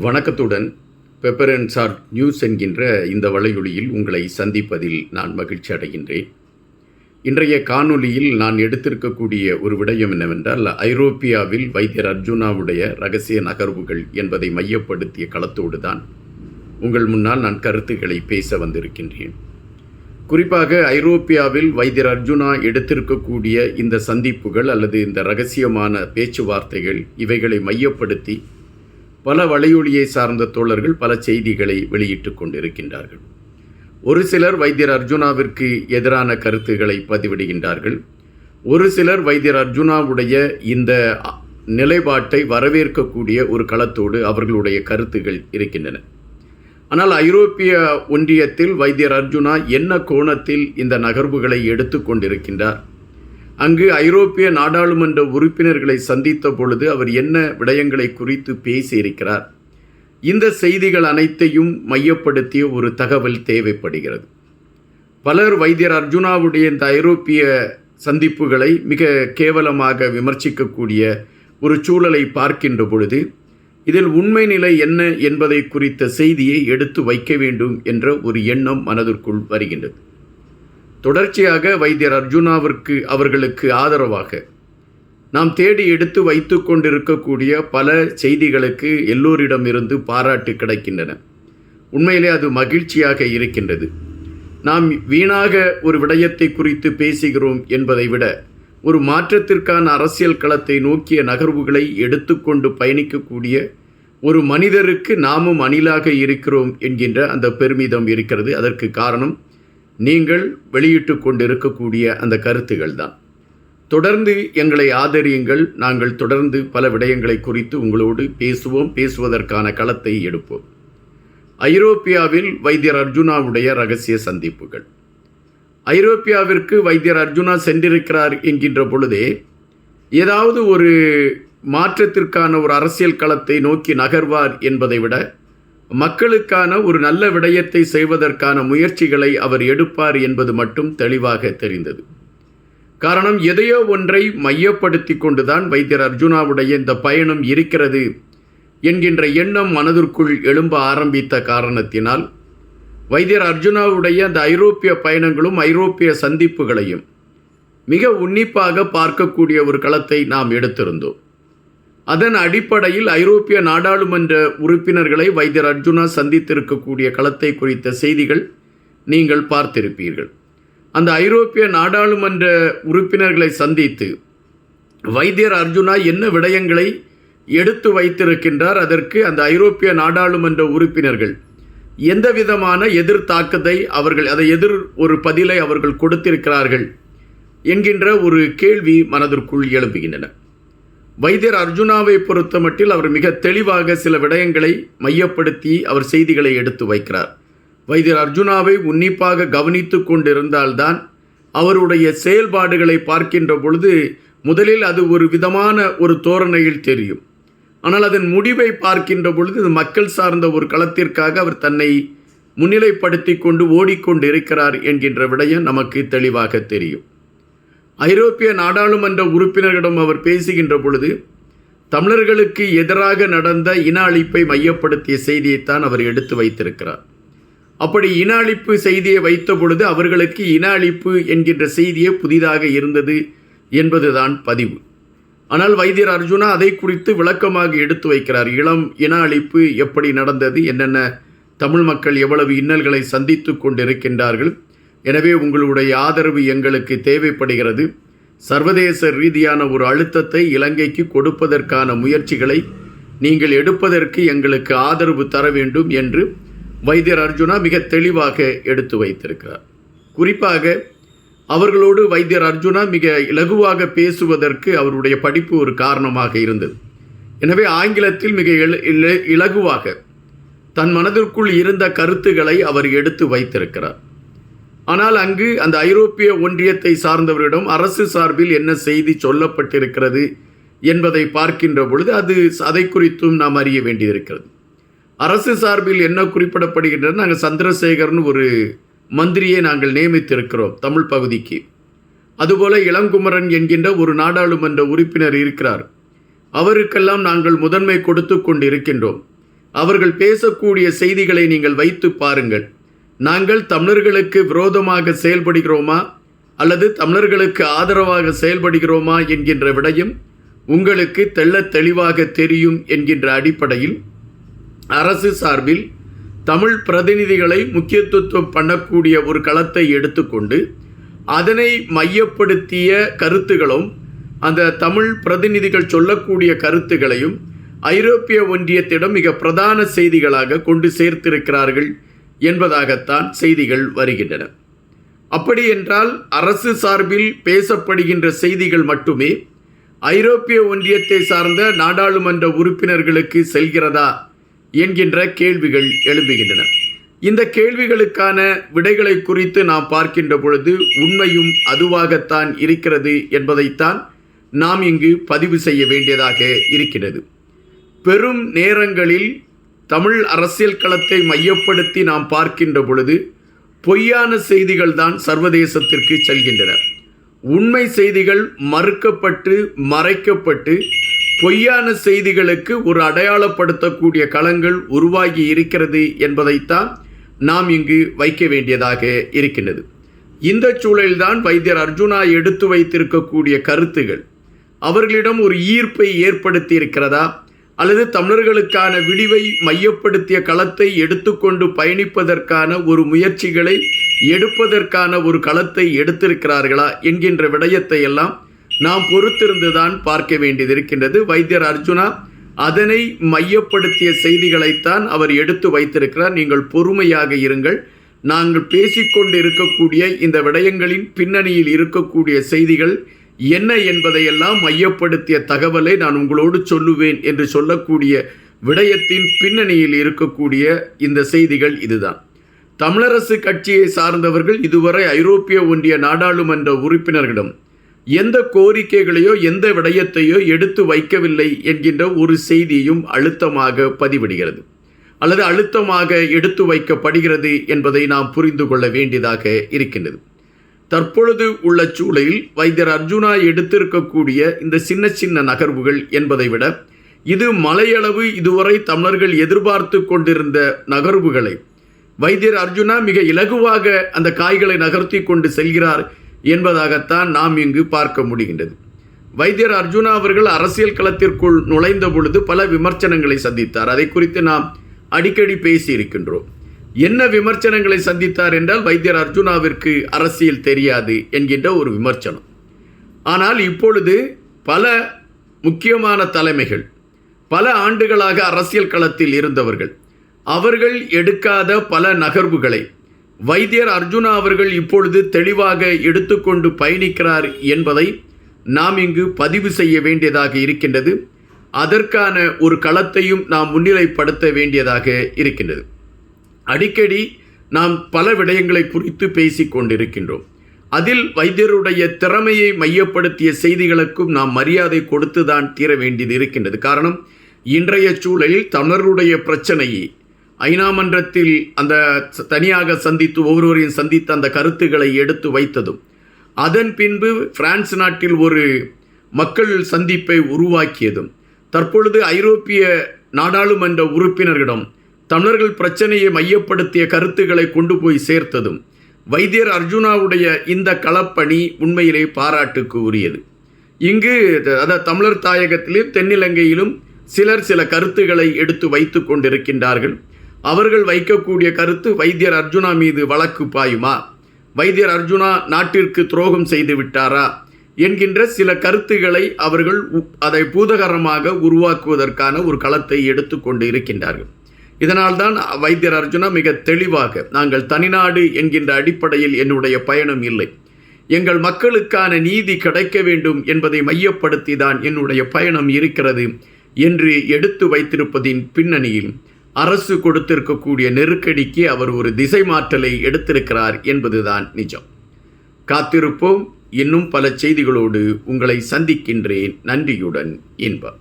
வணக்கத்துடன் பெப்பரன்ஸ் R news என்கின்ற இந்த வலையொலியில் உங்களை சந்திப்பதில் நான் மகிழ்ச்சி அடைகின்றேன். இன்றைய காணொளியில் நான் எடுத்திருக்கக்கூடிய ஒரு விடயம் என்னவென்றால் ஐரோப்பியாவில் வைத்தியர் அர்ஜுனாவுடைய ரகசிய நகர்வுகள் என்பதை மையப்படுத்திய களத்தோடு தான் உங்கள் முன்னால் நான் கருத்துக்களை பேச வந்திருக்கின்றேன். குறிப்பாக ஐரோப்பியாவில் வைத்தியர் அர்ஜுனா எடுத்திருக்கக்கூடிய இந்த சந்திப்புகள் அல்லது இந்த ரகசியமான பேச்சுவார்த்தைகள் இவைகளை மையப்படுத்தி பல வலையொலியை சார்ந்த தோழர்கள் பல செய்திகளை வெளியிட்டுக் கொண்டிருக்கின்றார்கள். ஒரு சிலர் வைத்தியர் அர்ஜுனாவிற்கு எதிரான கருத்துக்களை பதிவிடுகின்றார்கள். ஒரு சிலர் வைத்தியர் அர்ஜுனாவுடைய இந்த நிலைப்பாட்டை வரவேற்கக்கூடிய ஒரு களத்தோடு அவர்களுடைய கருத்துகள் இருக்கின்றன. ஆனால் ஐரோப்பிய ஒன்றியத்தில் வைத்தியர் அர்ஜுனா என்ன கோணத்தில் இந்த நகர்வுகளை எடுத்துக்கொண்டிருக்கின்றார் அங்கு ஐரோப்பிய நாடாளுமன்ற உறுப்பினர்களை சந்தித்த பொழுது அவர் என்ன விடயங்களை குறித்து பேசியிருக்கிறார். இந்த செய்திகள் அனைத்தையும் மையப்படுத்திய ஒரு தகவல் தேவைப்படுகிறது. பலர் வைத்தியர் அர்ஜுனாவுடைய இந்த ஐரோப்பிய சந்திப்புகளை மிக கேவலமாக விமர்சிக்கக்கூடிய ஒரு சூழலை பார்க்கின்ற பொழுது இதில் உண்மை நிலை என்ன என்பதை குறித்த செய்தியை எடுத்து வைக்க வேண்டும் என்ற ஒரு எண்ணம் மனதிற்குள் வருகின்றது. தொடர்ச்சியாக வைத்தியர் அர்ஜுனாவிற்கு அவர்களுக்கு ஆதரவாக. நாம் தேடி எடுத்து வைத்து கொண்டிருக்கக்கூடிய பல செய்திகளுக்கு எல்லோரிடமிருந்து பாராட்டு கிடைக்கின்றன. உண்மையிலே அது மகிழ்ச்சியாக இருக்கின்றது. நாம் வீணாக ஒரு விடயத்தை குறித்து பேசுகிறோம் என்பதை விட ஒரு மாற்றத்திற்கான அரசியல் களத்தை நோக்கிய நகர்வுகளை எடுத்துக்கொண்டு பயணிக்கக்கூடிய ஒரு மனிதருக்கு நாமும் அணிலாக இருக்கிறோம் என்கின்ற அந்த பெருமிதம் இருக்கிறது. அதற்கு காரணம் நீங்கள் வெளியிட்டு கொண்டிருக்கக்கூடிய அந்த கருத்துகள் தான் தொடர்ந்து எங்களை ஆதரியுங்கள். நாங்கள் தொடர்ந்து பல விடயங்களை குறித்து உங்களோடு பேசுவோம். பேசுவதற்கான களத்தை எடுப்போம். ஐரோப்பியாவில் வைத்தியர் அர்ஜுனாவுடைய ரகசிய சந்திப்புகள். ஐரோப்பியாவிற்கு வைத்தியர் அர்ஜுனா சென்றிருக்கிறார் என்கின்ற பொழுதே ஏதாவது ஒரு மாற்றத்திற்கான ஒரு அரசியல் களத்தை நோக்கி நகர்வார் என்பதை விட மக்களுக்கான ஒரு நல்ல விடயத்தை செய்வதற்கான முயற்சிகளை அவர் எடுப்பார் என்பது மட்டும் தெளிவாக தெரிந்தது. காரணம் எதையோ ஒன்றை மையப்படுத்தி கொண்டுதான் வைத்தியர் அர்ஜுனாவுடைய இந்த பயணம் இருக்கிறது என்கின்ற எண்ணம் மனதிற்குள் எழும்ப ஆரம்பித்த காரணத்தினால் வைத்தியர் அர்ஜுனாவுடைய அந்த ஐரோப்பிய பயணங்களும் ஐரோப்பிய சந்திப்புகளையும் மிக உன்னிப்பாக பார்க்கக்கூடிய ஒரு களத்தை நாம் எடுத்திருந்தோம். அதன் அடிப்படையில் ஐரோப்பிய நாடாளுமன்ற உறுப்பினர்களை வைத்தியர் அர்ஜுனா சந்தித்திருக்கக்கூடிய களத்தை குறித்த செய்திகள் நீங்கள் பார்த்திருப்பீர்கள். அந்த ஐரோப்பிய நாடாளுமன்ற உறுப்பினர்களை சந்தித்து வைத்தியர் அர்ஜுனா என்ன விடயங்களை எடுத்து வைத்திருக்கின்றார் அதற்கு அந்த ஐரோப்பிய நாடாளுமன்ற உறுப்பினர்கள் எந்த விதமான எதிர் தாக்கத்தை அவர்கள் அதை எதிர் ஒரு பதிலை அவர்கள் கொடுத்திருக்கிறார்கள் என்கின்ற ஒரு கேள்வி மனதிற்குள் எழுப்புகின்றன வைத்தியர் அர்ஜுனாவை பொறுத்த மட்டில் அவர் மிக தெளிவாக சில விடயங்களை மையப்படுத்தி அவர் செய்திகளை எடுத்து வைக்கிறார். வைத்தியர் அர்ஜுனாவை உன்னிப்பாக கவனித்து கொண்டிருந்தால்தான் அவருடைய செயல்பாடுகளை பார்க்கின்ற பொழுது முதலில் அது ஒரு விதமான ஒரு தோரணையில் தெரியும். ஆனால் அதன் முடிவை பார்க்கின்ற பொழுது இது மக்கள் சார்ந்த ஒரு களத்திற்காக அவர் தன்னை முன்னிலைப்படுத்தி கொண்டு ஓடிக்கொண்டு இருக்கிறார் என்கின்ற விடயம் நமக்கு தெளிவாக தெரியும். ஐரோப்பிய நாடாளுமன்ற உறுப்பினர்களிடம் அவர் பேசுகின்ற பொழுது தமிழர்களுக்கு எதிராக நடந்த இன அழிப்பை மையப்படுத்திய செய்தியைத்தான் அவர் எடுத்து வைத்திருக்கிறார். அப்படி இன அழிப்பு செய்தியை வைத்த பொழுது அவர்களுக்கு இன அழிப்பு என்கின்ற செய்தியே புதிதாக இருந்தது என்பதுதான் பதிவு. ஆனால் வைத்தியர் அர்ஜுனா அதை குறித்து விளக்கமாக எடுத்து வைக்கிறார். இளம் இன அழிப்பு எப்படி நடந்தது? என்னென்ன? தமிழ் மக்கள் எவ்வளவு இன்னல்களை சந்தித்து கொண்டிருக்கின்றார்கள்? எனவே உங்களுடைய ஆதரவு எங்களுக்கு தேவைப்படுகிறது. சர்வதேச ரீதியான ஒரு அழுத்தத்தை இலங்கைக்கு கொடுப்பதற்கான முயற்சிகளை நீங்கள் எடுப்பதற்கு எங்களுக்கு ஆதரவு தர வேண்டும் என்று வைத்தியர் அர்ஜுனா மிக தெளிவாக எடுத்து வைத்திருக்கிறார். குறிப்பாக அவர்களோடு வைத்தியர் அர்ஜுனா மிக இலகுவாக பேசுவதற்கு அவருடைய படிப்பு ஒரு காரணமாக இருந்தது. எனவே ஆங்கிலத்தில் மிக இலகுவாக தன் மனதிற்குள் இருந்த கருத்துக்களை அவர் எடுத்து வைத்திருக்கிறார். ஆனால் அங்கு அந்த ஐரோப்பிய ஒன்றியத்தை சார்ந்தவரிடம் அரசு சார்பில் என்ன செய்தி சொல்லப்பட்டிருக்கிறது என்பதை பார்க்கின்ற பொழுது அது அதை குறித்தும் நாம் அறிய வேண்டியிருக்கிறது. அரசு சார்பில் என்ன குறிப்பிடப்படுகின்றது நாங்கள் சந்திரசேகர்னு ஒரு மந்திரியை நாங்கள் நியமித்திருக்கிறோம் தமிழ் பகுதிக்கு. அதுபோல இளங்குமரன் என்கின்ற ஒரு நாடாளுமன்ற உறுப்பினர் இருக்கிறார். அவருக்கெல்லாம் நாங்கள் முதன்மை கொடுத்து கொண்டு இருக்கின்றோம் அவர்கள் பேசக்கூடிய செய்திகளை நீங்கள் வைத்து பாருங்கள். நாங்கள் தமிழர்களுக்கு விரோதமாக செயல்படுகிறோமா? அல்லது தமிழர்களுக்கு ஆதரவாக செயல்படுகிறோமா என்கின்ற விடயம் உங்களுக்கு தெள்ளத் தெளிவாக தெரியும் என்கின்ற அடிப்படையில் அரசு சார்பில் தமிழ் பிரதிநிதிகளை முக்கியத்துவம் பண்ணக்கூடிய ஒரு களத்தை எடுத்துக்கொண்டு அதனை மையப்படுத்திய கருத்துகளும் அந்த தமிழ் பிரதிநிதிகள் சொல்லக்கூடிய கருத்துகளையும் ஐரோப்பிய ஒன்றியத்திடம் மிக பிரதான செய்திகளாக கொண்டு சேர்த்திருக்கிறார்கள் என்பதாகத்தான் செய்திகள் வருகின்றன. அப்படி என்றால் அரசு சார்பில் பேசப்படுகின்ற செய்திகள் மட்டுமே ஐரோப்பிய ஒன்றியத்தை சார்ந்த நாடாளுமன்ற உறுப்பினர்களுக்கு செல்கிறதா என்கின்ற கேள்விகள் எழும்புகின்றன. இந்த கேள்விகளுக்கான விடைகளை குறித்து நாம் பார்க்கின்ற பொழுது உண்மையும் அதுவாகத்தான் இருக்கிறது என்பதைத்தான் நாம் இங்கு பதிவு செய்ய வேண்டியதாக இருக்கிறது பெரும் நேரங்களில் தமிழ் அரசியல் களத்தை மையப்படுத்தி நாம் பார்க்கின்ற பொழுது பொய்யான செய்திகள் தான் சர்வதேசத்திற்கு செல்கின்றன. உண்மை செய்திகள் மறுக்கப்பட்டு மறைக்கப்பட்டு பொய்யான செய்திகளுக்கு ஒரு அடையாளப்படுத்தக்கூடிய களங்கள் உருவாகி இருக்கிறது என்பதைத்தான் நாம் இங்கு வைக்க வேண்டியதாக இருக்கின்றது. இந்த சூழலில்தான் வைத்தியர் அர்ஜுனா எடுத்து வைத்திருக்கக்கூடிய கருத்துகள். அவர்களிடம் ஒரு ஈர்ப்பை ஏற்படுத்தி இருக்கிறதா? அல்லது தமிழர்களுக்கான விடிவை மையப்படுத்திய களத்தை எடுத்துக்கொண்டு பயணிப்பதற்கான ஒரு முயற்சிகளை எடுப்பதற்கான ஒரு களத்தை எடுத்திருக்கிறார்களா என்கின்ற விடயத்தை எல்லாம் நாம் பொறுத்திருந்துதான் பார்க்க வேண்டியது இருக்கின்றது வைத்தியர் அர்ஜுனா அதனை மையப்படுத்திய செய்திகளைத்தான் அவர் எடுத்து வைத்திருக்கிறார். நீங்கள் பொறுமையாக இருங்கள். நாங்கள் பேசிக்கொண்டு இருக்கக்கூடிய இந்த விடயங்களின் பின்னணியில் இருக்கக்கூடிய செய்திகள் என்ன என்பதையெல்லாம் மையப்படுத்திய தகவலை நான் உங்களோடு சொல்லுவேன் என்று சொல்லக்கூடிய விடயத்தின் பின்னணியில் இருக்கக்கூடிய இந்த செய்திகள் இதுதான். தமிழரசு கட்சியை சார்ந்தவர்கள் இதுவரை ஐரோப்பிய ஒன்றிய நாடாளுமன்ற உறுப்பினர்களிடம் எந்த கோரிக்கைகளையோ எந்த விடயத்தையோ எடுத்து வைக்கவில்லை என்கின்ற ஒரு செய்தியும் அழுத்தமாக பதிவிடுகிறது. அல்லது அழுத்தமாக எடுத்து வைக்கப்படுகிறது என்பதை நாம் புரிந்து கொள்ள வேண்டியதாக இருக்கின்றது. தற்பொழுது உள்ள சூழலில் வைத்தியர் அர்ஜுனா எடுத்திருக்கக்கூடிய இந்த சின்ன சின்ன நகர்வுகள் என்பதை விட இது மலையளவு இதுவரை தமிழர்கள் எதிர்பார்த்து கொண்டிருந்த நகர்வுகளை. வைத்தியர் அர்ஜுனா மிக இலகுவாக அந்த காய்களை நகர்த்தி கொண்டு செல்கிறார் என்பதாகத்தான் நாம் இங்கு பார்க்க முடிகின்றது. வைத்தியர் அர்ஜுனா அவர்கள் அரசியல் களத்திற்குள் நுழைந்த பொழுது பல விமர்சனங்களை சந்தித்தார். அதை குறித்து நாம் அடிக்கடி பேசியிருக்கின்றோம். என்ன விமர்சனங்களை சந்தித்தார் என்றால் வைத்தியர் அர்ஜுனாவிற்கு அரசியல் தெரியாது என்கின்ற ஒரு விமர்சனம். ஆனால் இப்பொழுது பல முக்கியமான தலைமைகள் பல ஆண்டுகளாக அரசியல் களத்தில் இருந்தவர்கள் அவர்கள் எடுக்காத பல நகர்வுகளை வைத்தியர் அர்ஜுனா அவர்கள் இப்பொழுது தெளிவாக எடுத்துக்கொண்டு பயணிக்கிறார் என்பதை நாம் இங்கு பதிவு செய்ய வேண்டியதாக இருக்கின்றது. அதற்கான ஒரு களத்தையும் நாம் முன்னிலைப்படுத்த வேண்டியதாக இருக்கின்றது. அடிக்கடி நாம் பல விடயங்களை குறித்து பேசிக் கொண்டிருக்கின்றோம். அதில் வைத்தியருடைய திறமையை மையப்படுத்திய செய்திகளுக்கும் நாம் மரியாதை கொடுத்துதான் தீர வேண்டியது இருக்கின்றது. காரணம் இன்றைய சூழலில் தமிழருடைய பிரச்சனையை ஐநா மன்றத்தில் அந்த தனியாக சந்தித்து ஒவ்வொருவரையும் சந்தித்து அந்த கருத்துக்களை எடுத்து வைத்ததும் அதன் பின்பு பிரான்ஸ் நாட்டில் ஒரு மக்கள் சந்திப்பை உருவாக்கியதும் தற்பொழுது ஐரோப்பிய நாடாளுமன்ற உறுப்பினர்களிடம் தமிழர்கள் பிரச்சனையை மையப்படுத்திய கருத்துக்களை கொண்டு போய் சேர்த்ததும் வைத்தியர் அர்ஜுனாவுடைய இந்த களப்பணி உண்மையிலே பாராட்டுக்கு உரியது. இங்கு அதாவது தமிழர் தாயகத்திலும் தென்னிலங்கையிலும் சிலர் சில கருத்துக்களை எடுத்து வைத்து கொண்டிருக்கின்றார்கள். அவர்கள் வைக்கக்கூடிய கருத்து வைத்தியர் அர்ஜுனா மீது வழக்கு பாயுமா? வைத்தியர் அர்ஜுனா நாட்டிற்கு துரோகம் செய்து விட்டாரா? என்கின்ற சில கருத்துக்களை அவர்கள் அதை பூதகரமாக உருவாக்குவதற்கான ஒரு களத்தை எடுத்துக்கொண்டு இருக்கின்றார்கள். இதனால்தான் வைத்தியர் அர்ஜுனா மிக தெளிவாக நாங்கள் தனிநாடு என்கின்ற அடிப்படையில் என்னுடைய பயணம் இல்லை. எங்கள் மக்களுக்கான நீதி கிடைக்க வேண்டும் என்பதை மையப்படுத்தி தான் என்னுடைய பயணம் இருக்கிறது என்று எடுத்து வைத்திருப்பதின் பின்னணியில் அரசு கொடுத்திருக்கக்கூடிய நெருக்கடிக்கு அவர் ஒரு திசை மாற்றலை எடுத்திருக்கிறார் என்பதுதான் நிஜம். காத்திருப்போம். இன்னும் பல செய்திகளோடு உங்களை சந்திக்கின்றேன். நன்றியுடன் இன்பம்.